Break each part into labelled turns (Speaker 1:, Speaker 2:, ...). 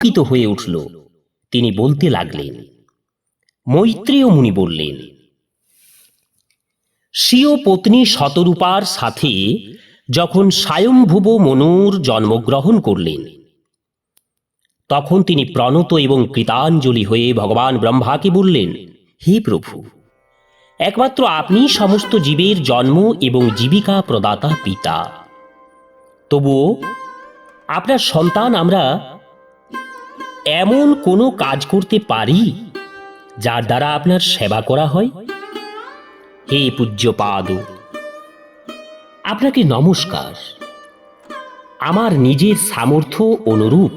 Speaker 1: পুলকিত হয়ে উঠল। তিনি বলতে লাগলেন, মৈত্রেয় মুনি বললেন, স্বীয় পত্নী শতরূপার সাথে যখন স্বয়ংভুব মনুর জন্মগ্রহণ করলেন, তখন তিনি প্রণত এবং কৃতাঞ্জলি হয়ে ভগবান ব্রহ্মাকে বললেন, হে প্রভু, একমাত্র আপনি সমস্ত জীবের জন্ম এবং জীবিকা প্রদাতা পিতা। তবুও আপনার সন্তান আমরা এমন কোনো কাজ করতে পারি যার দ্বারা আপনার সেবা করা হয়? হে পূজ্যপাদ, আপনাকে নমস্কার। আমার নিজের সামর্থ্য অনুরূপ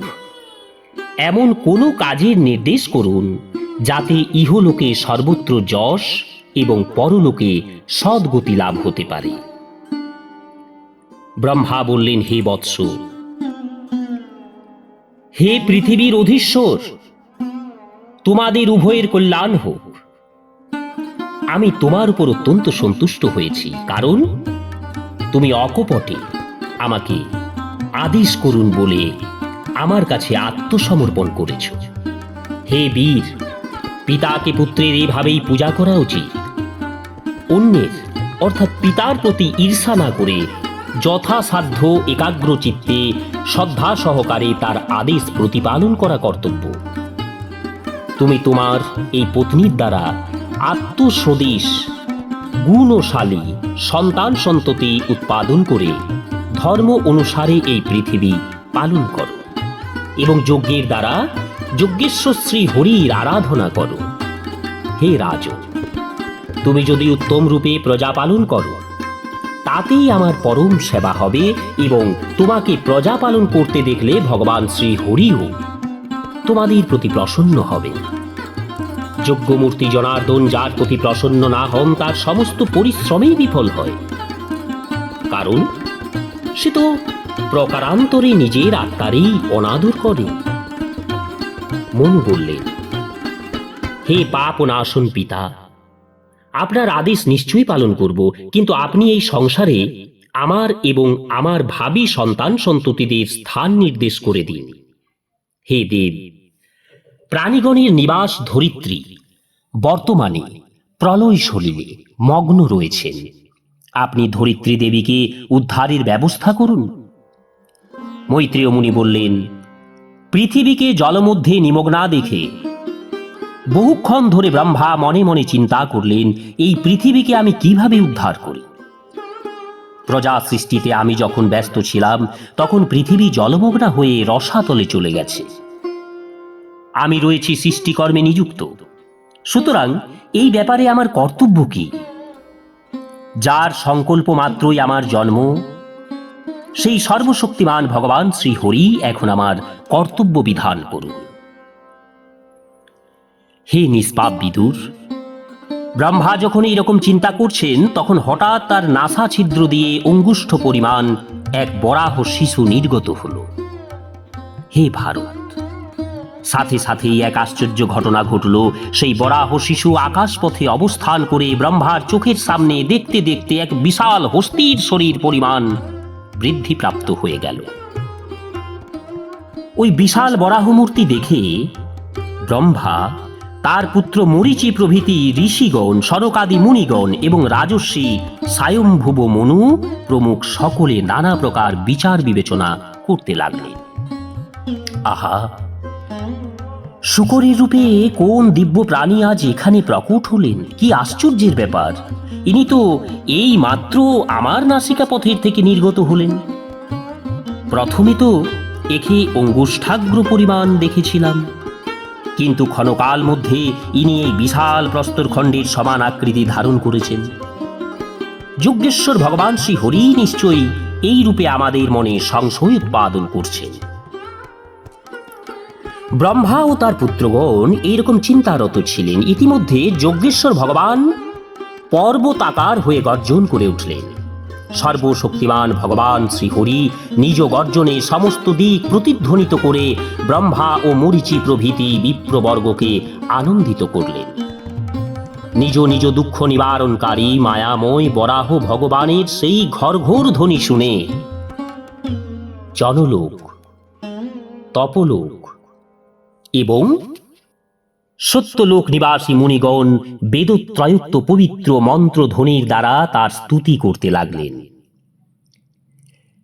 Speaker 1: এমন কোনো কাজের নির্দেশ করুন যাতে ইহলোকে সর্বত্র যশ এবং পরলোকে সদ্গতি লাভ হতে পারে। ব্রহ্মা বললেন, হে বৎস হে পৃথিবীর অধীশ্বর, তোমাদের উভয়ের কল্যাণ হোক। আমি তোমার উপর অত্যন্ত সন্তুষ্ট হয়েছি, কারণ তুমি অকপটে আমাকে আদেশ করুন বলে আমার কাছে আত্মসমর্পণ করেছ। হে বীর, পিতাকে পুত্রের এভাবেই পূজা করা উচিত। অন্যের, অর্থাৎ পিতার প্রতি ঈর্ষা না করে যথাসাধ্য একাগ্র চিত্তে শ্রদ্ধা সহকারে তার আদেশ প্রতিপালন করা কর্তব্য। তুমি তোমার এই পত্নীর দ্বারা আত্মস্বদেশ, গুণশালী সন্তান সন্ততি উৎপাদন করে ধর্ম অনুসারে এই পৃথিবী পালন করো এবং যজ্ঞের দ্বারা যজ্ঞেশ্বর শ্রী হরির আরাধনা করো। হে রাজ তুমি যদি উত্তম রূপে প্রজা পালন করো তাতেই আমার পরম সেবা হবে এবং তোমাকে প্রজা পালন করতে দেখলে ভগবান শ্রী হরিও তোমাদের প্রতি প্রসন্ন হবে। যজ্ঞমূর্তি জনার্দন যার প্রতি প্রসন্ন না হন তার সমস্ত পরিশ্রমেই বিফল হয়। কারণ সে তো প্রকারান্তরে নিজের আত্মারই অনাদর করে। মনু বললেন হে পাপ নাশন পিতা আপনার আদেশ নিশ্চয়ই পালন করব, কিন্তু আপনি এই সংসারে আমার এবং আমার ভাবি সন্তান সন্ততিদের স্থান নির্দেশ করে দিন। হে দেব, প্রাণীগণের নিবাস ধরিত্রী, বর্তমানে প্রলয় সলিলে মগ্ন রয়েছেন। আপনি ধরিত্রী দেবীকে উদ্ধারের ব্যবস্থা করুন। মৈত্রেয় মুনি বললেন, পৃথিবীকে জলমধ্যে নিমগ্না দেখে বহুক্ষণ ধরে ব্রহ্মা মনে মনে চিন্তা করলেন, এই পৃথিবীকে আমি কীভাবে উদ্ধার করি? প্রজা সৃষ্টিতে আমি যখন ব্যস্ত ছিলাম, তখন পৃথিবী জলমগ্না হয়ে রসাতলে চলে গেছে। আমি রয়েছি সৃষ্টিকর্মে নিযুক্ত। সুতরাং এই ব্যাপারে আমার কর্তব্য কি? যার সংকল্প মাত্রই আমার জন্ম, সেই সর্বশক্তিমান ভগবান শ্রী হরি এখন আমার কর্তব্য বিধান করুন। হে নিষ্পাপ বিদুর, ব্রহ্মা যখন এইরকম চিন্তা করছেন, তখন হঠাৎ তার নাসা ছিদ্র দিয়ে অঙ্গুষ্ঠ পরিমাণ এক বরাহ শিশু নির্গত হল। হে ভারত, সাথে সাথেই এক আশ্চর্য ঘটনা ঘটল। সেই বরাহ শিশু আকাশপথে অবস্থান করে ব্রহ্মার চোখের সামনে দেখতে দেখতে এক বিশাল হস্তির শরীর পরিমাণ বৃদ্ধিপ্রাপ্ত হয়ে গেল। ওই বিশাল বরাহ মূর্তি দেখে ব্রহ্মা তার পুত্র মরিচি প্রভৃতি ঋষিগণ সনকাদি মুনিগণ এবং রাজস্বী সায়ম্ভুব মনু প্রমুখ সকলে নানা প্রকার বিচার বিবেচনা করতে লাগলেন। আহা! শুকরের রূপে কোন দিব্য প্রাণী আজ এখানে প্রকট হলেন? কি আশ্চর্যের ব্যাপার! ইনি তো এই মাত্র আমার নাসিকা পথের থেকে নির্গত হলেন। প্রথমে তো একে অঙ্গুষ্ঠাগ্র পরিমাণ দেখেছিলাম। কিন্তু ক্ষণকাল মধ্যে ইনি এই বিশাল প্রস্তরখণ্ডের সমান আকৃতি ধারণ করেছেন। যজ্ঞেশ্বর ভগবান শ্রী হরি নিশ্চয়ই এই রূপে আমাদের মনে সংশয় উৎপাদন করছেন। ব্রহ্মা ও তার পুত্রগণ এইরকম চিন্তারত ছিলেন। ইতিমধ্যে যজ্ঞেশ্বর ভগবান পর্বতাকার হয়ে গর্জন করে উঠলেন। সর্বশক্তিমান ভগবান শ্রীহরি নিজ গর্জনে সমস্ত দিক প্রতিধ্বনিত করে ব্রহ্মা ও মরিচি প্রভৃতি বিপ্রবর্গকে আনন্দিত করলেন। নিজ নিজ দুঃখ নিবারণকারী, মায়াময়, বরাহ ভগবানের সেই ঘরঘোর ধ্বনি শুনে জনলোক, তপলোক এবং সত্যলোক নিবাসী মুনিগণ বেদত্রয়ত্ব পবিত্র মন্ত্রধ্বনির দ্বারা তার স্তুতি করতে লাগলেন।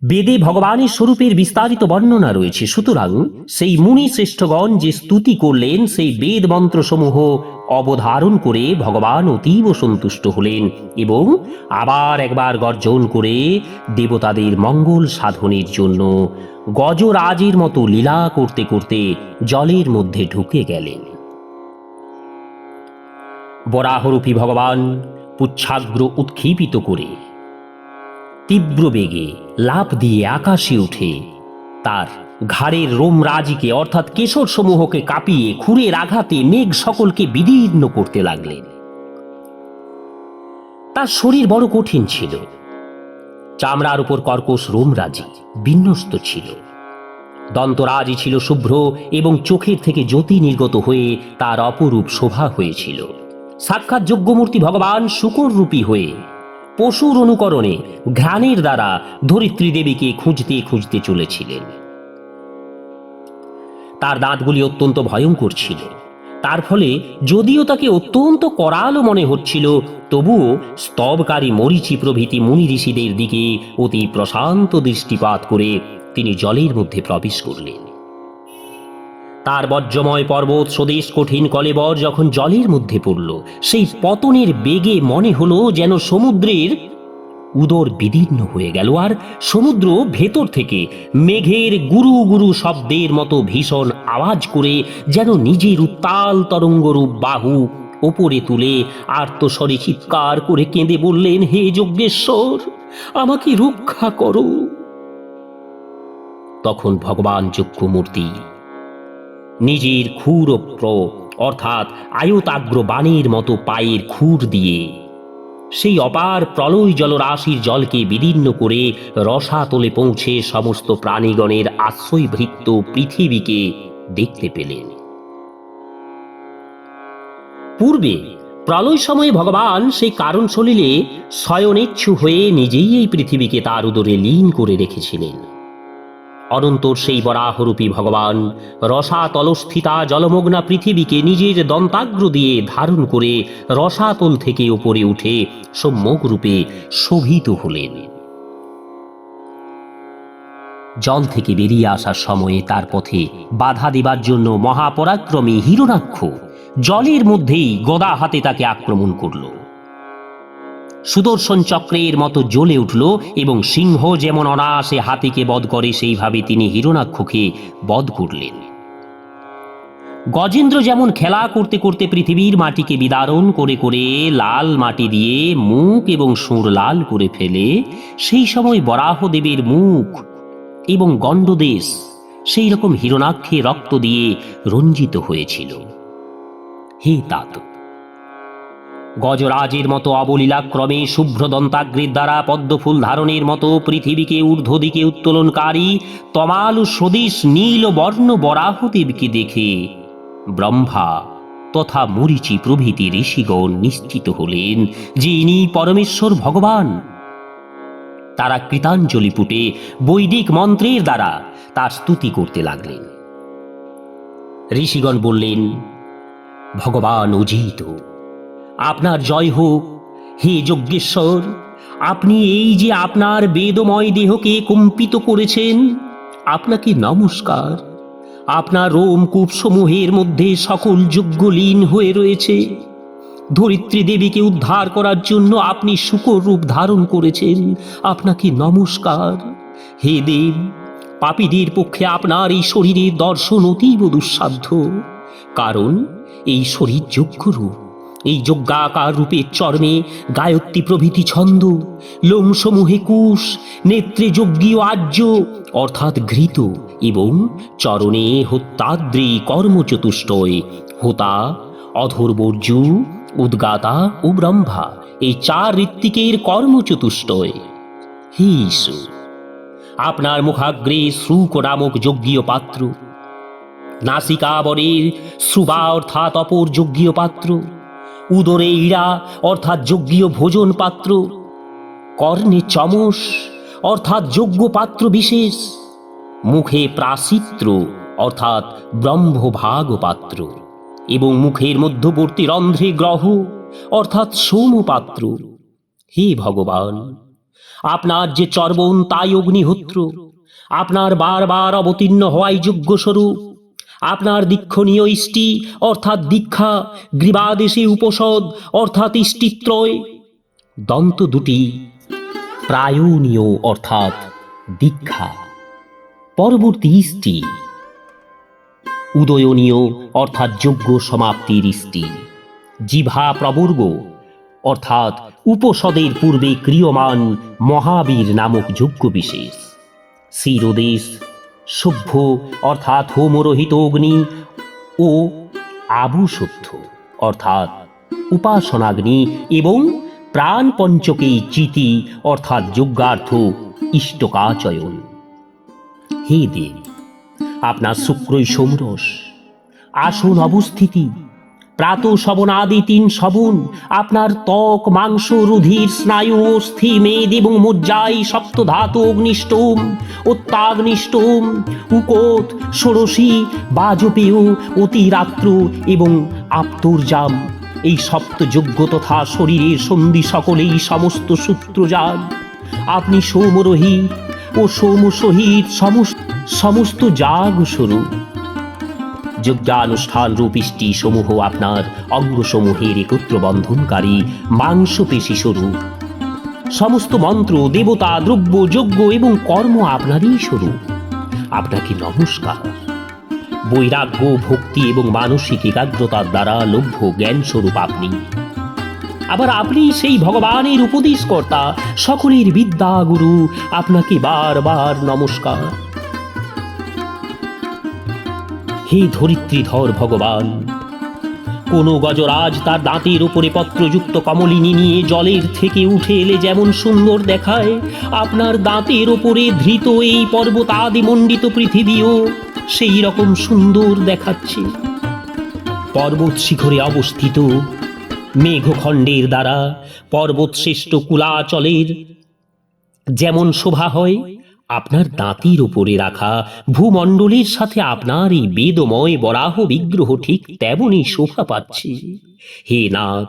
Speaker 1: বেদে ভগবানের স্বরূপের বিস্তারিত বর্ণনা রয়েছে। সুতরাং সেই মুনি শ্রেষ্ঠগণ যে স্তুতি করলেন, সেই বেদ মন্ত্রসমূহ অবধারণ করে ভগবান অতীব সন্তুষ্ট হলেন এবং আবার একবার গর্জন করে দেবতাদের মঙ্গল সাধনের জন্য গজরাজের মতো লীলা করতে করতে জলের মধ্যে ঢুকে গেলেন। বরাহরূপী ভগবান পুচ্ছাগ্র উৎক্ষেপিত করে। তীব্র বেগে লাফ দিয়ে আকাশে উঠে তার ঘাড়ের রোমরাজিকে অর্থাৎ কেশর সমূহকে কাঁপিয়ে খুরের আঘাতে মেঘ সকলকে বিদীর্ণ করতে লাগলেন। তার শরীর বড় কঠিন ছিল। চামড়ার উপর কর্কশ রোমরাজি বিন্যস্ত ছিল। দন্তরাজি ছিল শুভ্র এবং চোখের থেকে জ্যোতি নির্গত হয়ে তার অপরূপ শোভা হয়েছিল। সাক্ষাৎ যজ্ঞমূর্তি ভগবান শুকর রূপী হয়ে পশুর অনুকরণে ঘ্রাণের দ্বারা ধরিত্রী দেবীকে খুঁজতে খুঁজতে চলেছিলেন। তার দাঁতগুলি অত্যন্ত ভয়ঙ্কর ছিল। তার ফলে যদিও তাকে অত্যন্ত করালো মনে হচ্ছিল, তবুও স্তবকারী মরিচি প্রভৃতি মুনি ঋষিদের দিকে অতি প্রশান্ত দৃষ্টিপাত করে তিনি জলের মধ্যে প্রবেশ করলেন। তার বজ্রময় পর্বত স্বদেশ কঠিন কলেবর যখন জলের মধ্যে পড়ল, সেই পতনের বেগে মনে হলো যেন সমুদ্রের উদর বিদীর্ণ হয়ে গেল আর সমুদ্র ভেতর থেকে মেঘের গুরু গুরু শব্দের মতো ভীষণ আওয়াজ করে যেন নিজের উত্তাল তরঙ্গরূপ বাহু ওপরে তুলে আর্তস্বরে চিৎকার করে কেঁদে বললেন, হে যজ্ঞেশ্বর, আমাকে রক্ষা করো। তখন ভগবান যজ্ঞমূর্তি নিজের ক্ষুরপ্র, অর্থাৎ আয়তাগ্র বাণীর মতো পায়ের খুর দিয়ে। সেই অপার প্রলয় জলরাশির জলকে বিদীর্ণ করে রসাতলে পৌঁছে সমস্ত প্রাণীগণের আশ্রয়ভৃত্ত পৃথিবীকে দেখতে পেলেন। পূর্বে প্রলয় সময়ে ভগবান সেই কারণ সলিলে স্বয়নেচ্ছু হয়ে নিজেই এই পৃথিবীকে তার উদরে লীন করে রেখেছিলেন। অনন্তর সেই বরাহরূপী ভগবান। রসাতলস্থিতা জলমগ্না পৃথিবীকে নিজের দন্তাগ্র দিয়ে ধারণ করে রসাতল থেকে উপরে উঠে সম্যক রূপে শোভিত হলেন। জল থেকে বেরিয়ে আসার সময়ে তার পথে বাধা দেবার জন্য মহাপরাক্রমী হিরণাক্ষ জলের মধ্যেই গদা হাতে তাকে আক্রমণ করল। সুদর্শন চক্রের মতো জ্বলে উঠল এবং সিংহ যেমন অনায়াসে হাতিকে বধ করে, সেইভাবে তিনি হিরণাক্ষকে বধ করলেন। গজেন্দ্র যেমন খেলা করতে করতে পৃথিবীর মাটিকে বিদারণ করে করে লাল মাটি দিয়ে মুখ এবং সুর লাল করে ফেলে, সেই সময় বরাহদেবের মুখ এবং গণ্ডদেশ সেই রকম হিরণাক্ষে রক্ত দিয়ে রঞ্জিত হয়েছিল। হে তাত গজরাজের মতো অবলীলাক্রমে শুভ্র দন্তাগ্রের দ্বারা পদ্মফুল ধারণের মতো পৃথিবীকে ঊর্ধ্ব দিকে উত্তোলনকারী তমাল সদীশ নীল বর্ণ বরাহদেবকে দেখে ব্রহ্মা তথা মরিচি প্রভৃতি ঋষিগণ নিশ্চিত হলেন যে ইনি পরমেশ্বর ভগবান। তারা কৃতাঞ্জলি পুটে বৈদিক মন্ত্রের দ্বারা তার স্তুতি করতে লাগলেন। ঋষিগণ বললেন, ভগবান অজিত আপনার জয় হোক। হে যজ্ঞেশ্বর, আপনি এই যে আপনার বেদময় দেহকে কম্পিত করেছেন, আপনাকে নমস্কার। আপনার রোমকূপ সমূহের মধ্যে সকল যজ্ঞ লীন হয়ে রয়েছে। ধরিত্রী দেবীকে উদ্ধার করার জন্য আপনি শুকর রূপ ধারণ করেছেন। আপনাকে নমস্কার। হে দেব, পাপীদের পক্ষে আপনার এই শরীরের দর্শন অতীব দুঃসাধ্য। কারণ এই শরীর যজ্ঞ রূপ। এই যজ্ঞাকার রূপের চর্মে গায়ত্রী প্রভৃতি ছন্দ, লোমসমূহে কুশ, নেত্রে যজ্ঞীয় আর্য অর্থাৎ ঘৃত এবং চরণে হত্যাদ্রি কর্মচতুষ্টয়, হোতা, অধর্বর্জু, উদ্গাতা ও ব্রহ্মা এই চার ঋত্বিকের কর্মচতুষ্টয়। হে ঈশ্বর আপনার মুখাগ্রে শ্রুক নামক যজ্ঞীয় পাত্র, নাসিকাবরের শ্রুবা অর্থাৎ অপর যজ্ঞীয় পাত্র উদরে ইড়া অর্থাৎ যজ্ঞীয় ভোজন পাত্র। কর্ণে চমস, অর্থাৎ যোগ্য পাত্র বিশেষ। মুখে প্রাচিত্র অর্থাৎ ব্রহ্মভাগ পাত্র। এবং মুখের মধ্যবর্তী রন্ধ্রে গ্রহ, অর্থাৎ সোমপাত্র হে ভগবান, আপনার যে চর্বণ, তাই অগ্নিহোত্র। আপনার বারবার অবতীর্ণ হওয়াই যোগ্য স্বরূপ আপনার দীক্ষণীয় ইষ্টি, অর্থাৎ দীক্ষা, গ্রীবাদেশে উপসদ, অর্থাৎ ইষ্টিত্রয়। দন্ত দুটি প্রায়নীয় অর্থাৎ দীক্ষা। পরবর্তী ইষ্টি, উদয়নীয়, অর্থাৎ যোগ্য সমাপ্তির ইষ্টি। জিভা প্রবর্গ, অর্থাৎ উপসদের পূর্বে ক্রিয়মান মহাবীর নামক যোগ্য বিশেষ শিরোদেশ সভ্য অর্থাৎ হোমরহিত অগ্নি ও আবুশুদ্ধ অর্থাৎ উপাসনাগ্নি এবং প্রাণ পঞ্চকেই চিতি, অর্থাৎ যজ্ঞার্থ ইষ্টকাচয়ন। হে দেব, আপনার শুক্রই সোমরস আসন অবস্থিতি। প্রাত আদি তিন শবন, আপনার ত্বক, মাংস, রুধির, স্নায়ু, অস্থি, মেদ এবং মজ্জাই, সপ্ত ধাতু, অগ্নিষ্টম, অত্যাগ্নিষ্টম, উকোত, ষোড়শী, বাজপেয়, অতিরাত্র এবং আপ্তর্জাম এই সপ্ত যোগ্য তথা শরীরের সন্ধি সকলেই সমস্ত সূত্রজান আপনি সৌমরহিত ও সৌম সহিত সমস্ত সমস্ত জাগ স্বরূপ। যজ্ঞানুষ্ঠান রূপিষ্টি সমূহ আপনার অঙ্গসমূহের একত্র বন্ধনকারী মাংসপেশী স্বরূপ সমস্ত মন্ত্র, দেবতা, দ্রব্য, যজ্ঞ এবং কর্ম আপনারই স্বরূপ। আপনাকে নমস্কার। বৈরাগ্য, ভক্তি এবং মানসিক একাগ্রতার দ্বারা লভ্য জ্ঞান স্বরূপ আপনি। আবার আপনি সেই ভগবানের উপদেশকর্তা, সকলের বিদ্যা গুরু আপনাকে বারবার নমস্কার। হে ধরিত্রীধর ভগবান! কোন গজরাজ তার দাঁতের উপরে পত্রযুক্ত কমলিনী নিয়ে জলের থেকে উঠে এলে যেমন সুন্দর দেখায়, আপনার দাঁতের ওপরে ধৃত এই পর্বতাদি মণ্ডিত পৃথিবীও সেই রকম সুন্দর দেখাচ্ছে। পর্বত শিখরে অবস্থিত মেঘখণ্ডের দ্বারা পর্বত শ্রেষ্ঠ কুলাচলের যেমন শোভা হয় আপনার দাঁতির উপরে রাখা ভূমণ্ডলের সাথে আপনার এই বেদময় বরাহ বিগ্রহ ঠিক তেমনই শোভা পাচ্ছে। হে নাথ,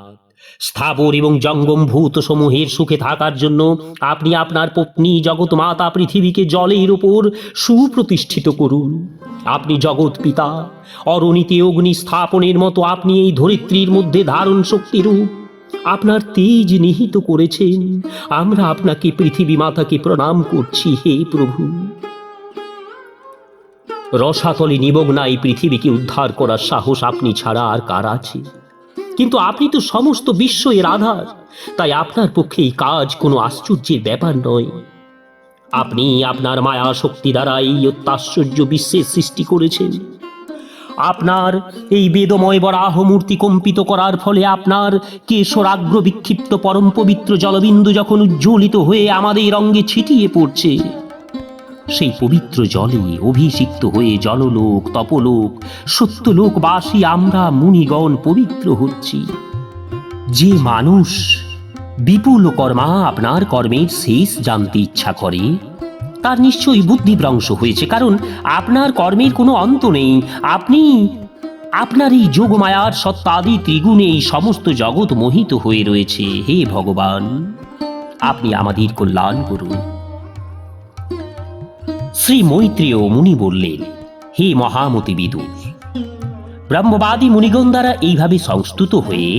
Speaker 1: স্থাবর এবং জঙ্গম ভূত সমূহের সুখে থাকার জন্য আপনি আপনার পত্নী জগৎ মাতা পৃথিবীকে জলের উপর সুপ্রতিষ্ঠিত করুন। আপনি জগৎ পিতা, অরণিতে অগ্নি স্থাপনের মতো আপনি এই ধরিত্রীর মধ্যে ধারণ শক্তিরূপ। আপনার তেজ নিহিত করেছেন। আমরা আপনাকে পৃথিবী মাতাকে প্রণাম করছি, হে প্রভু। রসাতলে নিমগ্না এই পৃথিবীকে উদ্ধার করার সাহস আপনি ছাড়া আর কার আছে? কিন্তু আপনি তো সমস্ত বিশ্ব এর আধার। তাই আপনার পক্ষে এই কাজ কোনো আশ্চর্যের ব্যাপার নয়। আপনি আপনার মায়া শক্তি দ্বারা এই অত্যাশ্চর্য বিশ্বের সৃষ্টি করেছেন। আপনার এই বেদময় বরাহ মূর্তি কম্পিত করার ফলে আপনার কেশরাগ্র বিক্ষিপ্ত পরম পবিত্র জলবিন্দু যখন উজ্জ্বলিত হয়ে আমাদের অঙ্গে ছিটিয়ে পড়ছে, সেই পবিত্র জলে অভিষিক্ত হয়ে জললোক, তপলোক, সত্যলোকবাসী আমরা মুনিগণ পবিত্র হচ্ছি। যে মানুষ বিপুল কর্মা আপনার কর্মের শেষ জানতে ইচ্ছা করে তার নিশ্চয়ই বুদ্ধিভ্রংশ হয়েছে, কারণ আপনার কর্মের কোনো অন্ত নেই। আপনি, আপনার এই যোগমায়ার সত্তাদি ত্রিগুণে এই সমস্ত জগৎ মোহিত হয়ে রয়েছে। হে ভগবান, আপনি আমাদের কল্যাণ করুন। শ্রী মৈত্রেয় মুনি বললেন, হে মহামতি বিদুর ব্রহ্মবাদী মুনিগণ দ্বারা এইভাবে সংস্তুত হয়ে,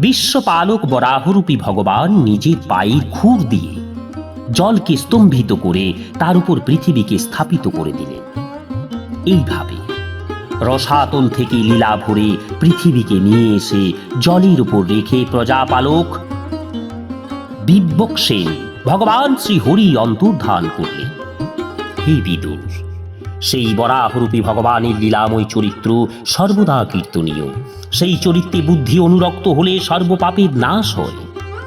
Speaker 1: বিশ্বপালক বরাহরূপী ভগবান নিজের পায়ের খুর দিয়ে জলকে স্তম্ভিত করে তার উপর পৃথিবীকে স্থাপিত করে দিলেন। এইভাবে রসাতল থেকে লীলা ভরে পৃথিবীকে নিয়ে এসে জলের উপর রেখে প্রজাপালক বিব্বক সেন ভগবান শ্রী হরি অন্তর্ধান করলেন। হে বিদুর, সেই বরাহরূপী ভগবানের লীলাময় চরিত্র সর্বদা কীর্তনীয়। সেই চরিত্রে বুদ্ধি অনুরক্ত হলে সর্বপাপের নাশ হয়।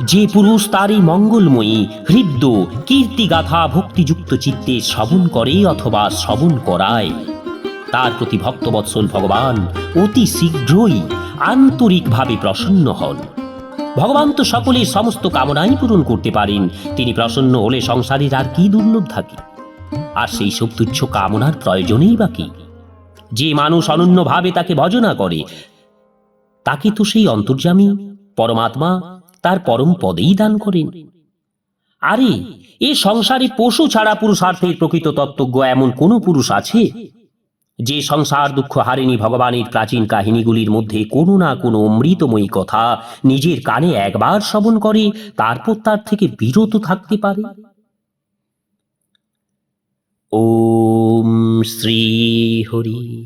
Speaker 1: যে পুরুষ তারই মঙ্গলময়ী, হৃদ্য, কীর্তিগাথা, ভক্তিযুক্ত চিত্তে শ্রবণ করে অথবা শ্রবণ করায়। তার প্রতি ভক্তবৎসল ভগবান অতি শীঘ্রই আন্তরিকভাবে প্রসন্ন হন। ভগবান তো সকলের সমস্ত কামনাই পূরণ করতে পারেন, তিনি প্রসন্ন হলে সংসারের আর কি দুর্লভ থাকে? আর সেই সব তুচ্ছ কামনার প্রয়োজনেই বা কি? যে মানুষ অনন্যভাবে তাকে ভজনা করে, তাকে তো সেই অন্তর্যামী, পরমাত্মা তার পরম পদেই দান করেন। আরে, এ সংসারে পশু ছাড়া পুরুষার্থের প্রকৃত তত্ত্বজ্ঞ এমন কোন পুরুষ আছে? যে সংসার দুঃখ হারিনি ভগবানের প্রাচীন কাহিনীগুলির মধ্যে কোনো না কোনো অমৃতময়ী কথা নিজের কানে একবার শ্রবণ করে, তারপর তার থেকে বিরত থাকতে পারে। ওম শ্রী হরি।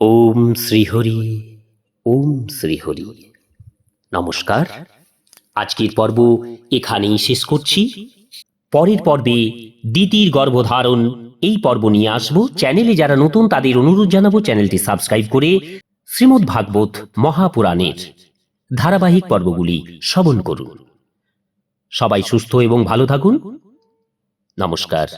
Speaker 1: ওম শ্রী হরি। ওম শ্রী হরি। নমস্কার। আজকের পর্ব এখানেই শেষ করছি। পরের পর্বে দ্বিতীয় গর্ভধারণ এই পর্ব নিয়ে আসব। চ্যানেলে যারা নতুন, তাদের অনুরোধ জানাব চ্যানেলটি সাবস্ক্রাইব করে শ্রীমদ্ ভাগবত মহাপুরাণের ধারাবাহিক পর্বগুলি শ্রবণ করুন। সবাই সুস্থ এবং ভালো থাকুন। নমস্কার।